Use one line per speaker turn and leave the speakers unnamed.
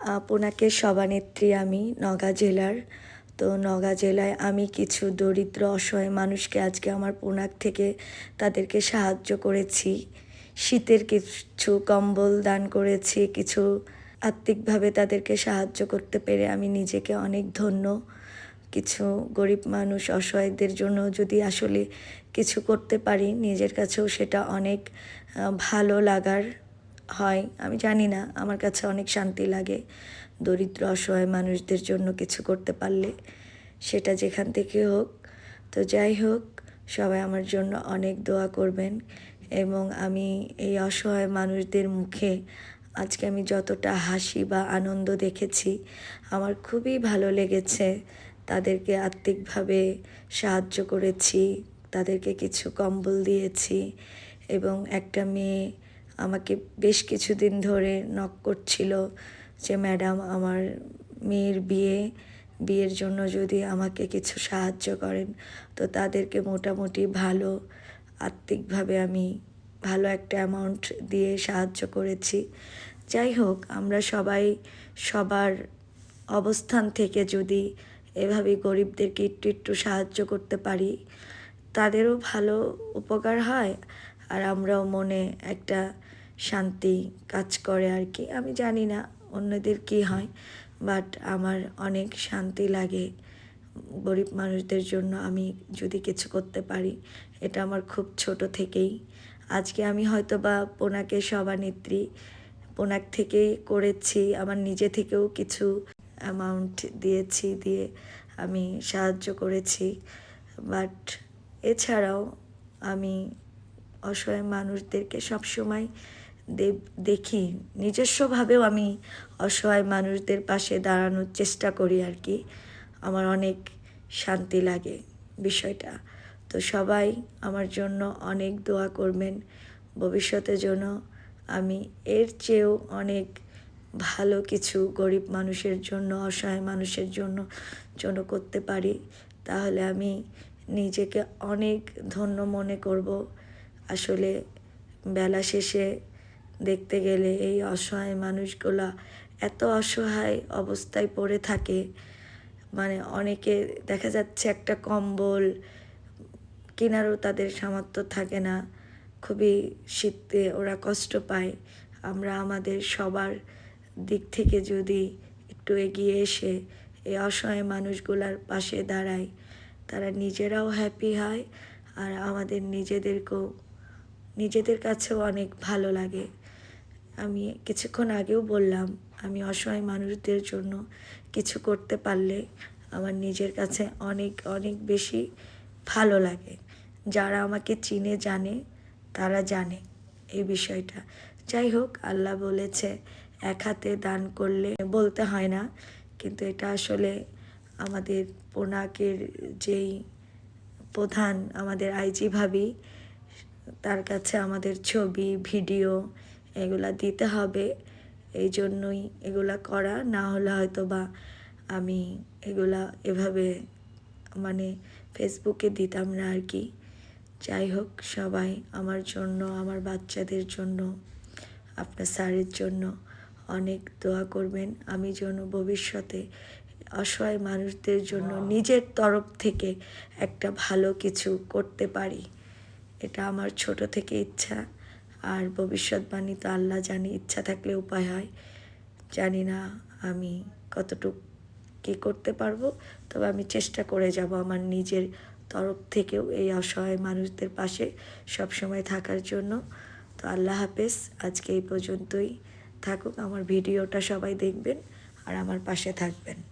আপনাকে সভানেত্রী আমি, নগা জেলার। তো নগা জেলায় আমি কিছু দরিদ্র, অসহায় মানুষকে আজকে আমার পোনাক থেকে তাদেরকে সাহায্য করেছি। শীতের কিছু কম্বল দান করেছি, কিছু আত্মিকভাবে তাদেরকে সাহায্য করতে পেরে আমি নিজেকে অনেক ধন্য। কিছু গরিব মানুষ, অসহায়দের জন্য যদি আসলে কিছু করতে পারি, নিজের কাছেও সেটা অনেক ভালো লাগার। হয়, আমি জানি না। আমার কাছে অনেক শান্তি লাগে। দরিদ্র, অসহায় মানুষদের জন্য কিছু করতে পারলে, সেটা যেখান থেকে হোক। তো যাই হোক, সবাই আমার জন্য অনেক দোয়া করবেন এবং আমি এই অসহায় মানুষদের মুখে আজকে আমি যতটা হাসি বা আনন্দ দেখেছি, আমার খুবই ভালো লেগেছে। তাদেরকে আত্মিকভাবে সাহায্য করেছি, তাদেরকে কিছু কম্বল দিয়েছি এবং একটা মেয়ে আমাকে বেশ কিছুদিন ধরে নক করছিল যে, ম্যাডাম, আমার মেয়ের বিয়ে, বিয়ের জন্য যদি আমাকে কিছু সাহায্য করেন, তো তাদেরকে মোটামুটি ভালো, আর্থিকভাবে আমি ভালো একটা অ্যামাউন্ট দিয়ে সাহায্য করেছি। যাই হোক, আমরা সবাই সবার অবস্থান থেকে যদি এভাবে গরিবদেরকে একটু একটু সাহায্য করতে পারি, তাদেরও ভালো উপকার হয়। আর আমরাও মনে একটা শান্তি কাজ করে আর কি। আমি জানি না অন্যদের কি হয় বাট আমার অনেক শান্তি লাগে গরিব মানুষদের জন্য আমি যদি কিছু করতে পারি। এটা আমার খুব ছোট থেকেই। আজকে আমি হয়তো বা পোনাকে সভানেত্রী পোনাক থেকেই করেছি, আমার নিজে থেকেও কিছু অ্যামাউন্ট দিয়েছি, দিয়ে আমি সাহায্য করেছি। বাট এছাড়াও আমি অসহায় মানুষদেরকে সবসময় দে- দেখি। নিজস্বভাবেও আমি অসহায় মানুষদের পাশে দাঁড়ানোর চেষ্টা করি আর কি। আমার অনেক শান্তি লাগে বিষয়টা। তো সবাই আমার জন্য অনেক দোয়া করবেন। ভবিষ্যতের জন্য আমি এর চেয়েও অনেক ভালো কিছু গরিব মানুষের জন্য, অসহায় মানুষের জন্য জন্য করতে পারি। তাহলে আমি নিজেকে অনেক ধন্য মনে করব। আসলে বেলা শেষে দেখতে গেলে এই অসহায় মানুষগুলা এত অসহায় অবস্থায় পড়ে থাকে। মানে অনেকে দেখা যাচ্ছে একটা কম্বল কেনারও তাদের সামর্থ্য থাকে না। খুবই শীতে ওরা কষ্ট পায়। আমরা আমাদের সবার দিক থেকে যদি একটু এগিয়ে এসে এই অসহায় মানুষগুলার পাশে দাঁড়াই, তারা নিজেরাও হ্যাপি হয় আর আমাদের নিজেদেরকেও নিজেদের কাছেও অনেক ভালো লাগে। আমি কিছুক্ষণ আগেও বললাম, আমি অসহায় মানুষদের জন্য কিছু করতে পারলে আমার নিজের কাছে অনেক অনেক বেশি ভালো লাগে। যারা আমাকে চিনে, জানে, তারা জানে এই বিষয়টা। যাই হোক, আল্লাহ বলেছে, এক হাতে দান করলে বলতে হয় না, কিন্তু এটা আসলে আমাদের পোনাকের যেই প্রধান আমাদের আইজি ভাবি তার কাছে আমাদের ছবি ভিডিও এগুলা দিতে হবে। এই জন্যই এগুলা করা। না হলে হয়তো বা আমি এগুলা এভাবে মানে ফেসবুকে দিতাম না আর কি। যাই হোক সবাই আমার জন্য আমার বাচ্চাদের জন্য আপনার স্যারের জন্য অনেক দোয়া করবেন। আমি যেন ভবিষ্যতে অসহায় মানুষদের জন্য নিজের তরফ থেকে একটা ভালো কিছু করতে পারি। এটা আমার ছোট থেকে ইচ্ছা। আর ভবিষ্যৎবাণী তো আল্লাহ জানি, ইচ্ছা থাকলে উপায় হয়। জানি না আমি কতটুক কী করতে পারব, তবে আমি চেষ্টা করে যাব আমার নিজের তরফ থেকেও এই অসহায় মানুষদের পাশে সবসময় থাকার জন্য। তো আল্লাহ হাফেজ, আজকে এই পর্যন্তই থাকুক। আমার ভিডিওটা সবাই দেখবেন আর আমার পাশে থাকবেন।